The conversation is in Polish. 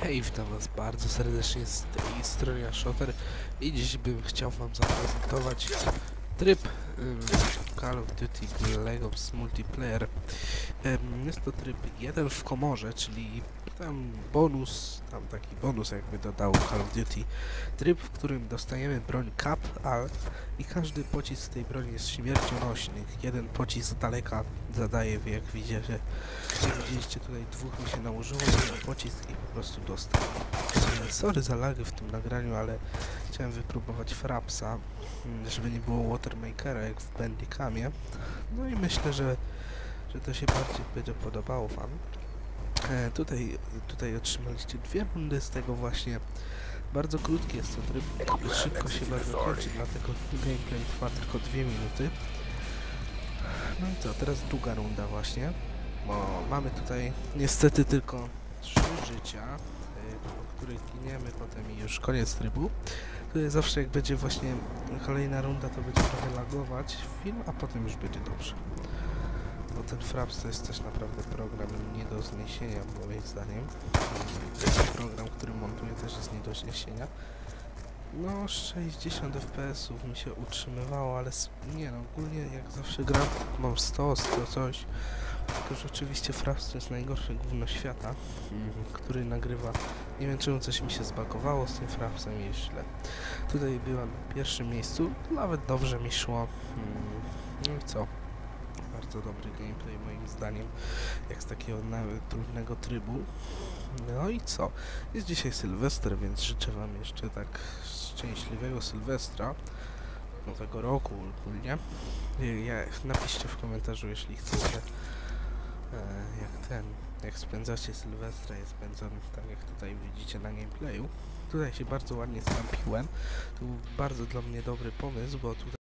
Hej, witam was bardzo serdecznie z tej strony Shotter i dziś bym chciał wam zaprezentować tryb Call of Duty Black Ops Multiplayer. Jest to tryb jeden w komorze, czyli tam bonus, tam taki bonus jakby dodał Call of Duty. Tryb, w którym dostajemy broń Cap, Al i każdy pocisk tej broni jest śmiercionośny. Jeden pocisk z daleka zadaje, jak widzicie, jak widzieliście tutaj dwóch mi się nałożyło, jeden pocisk i po prostu dostał. Sorry za lagi w tym nagraniu, ale chciałem wypróbować Frapsa, mm, żeby nie było Watermakera jak w Bandicamie. No i myślę, że, że to się bardziej będzie podobało wam. E, tutaj, tutaj otrzymaliście dwie rundy z tego właśnie. Bardzo krótki jest to tryb, szybko się bardzo kończy, dlatego gameplay trwa tylko dwie minuty. No i co, teraz druga runda właśnie, bo mamy tutaj niestety tylko trzy życia, y, po których giniemy potem i już koniec trybu. Tutaj zawsze jak będzie właśnie kolejna runda, to będzie trochę lagować film, a potem już będzie dobrze. Bo ten Fraps to jest też naprawdę program nie do zniesienia moim zdaniem. Ten program, który montuję też jest nie do zniesienia. No 60 fps-ów mi się utrzymywało, ale nie no, ogólnie jak zawsze gram, mam 100, 100 coś. Tylko, że oczywiście Fraps to jest najgorsze gówno świata, mm, który nagrywa. Nie wiem czemu coś mi się zbagowało z tym Frapsem i źle. Tutaj byłem na pierwszym miejscu, nawet dobrze mi szło. Mm, No i co? Bardzo dobry gameplay moim zdaniem, jak z takiego nawet trudnego trybu. No i co? Jest dzisiaj Sylwester, więc życzę wam jeszcze tak szczęśliwego Sylwestra nowego roku ogólnie. Ja, napiszcie w komentarzu, jeśli chcecie, jak ten, jak spędzacie Sylwestra, jest spędzony tak jak tutaj widzicie na gameplayu. Tutaj się bardzo ładnie skampiłem. To był bardzo dla mnie dobry pomysł, bo tutaj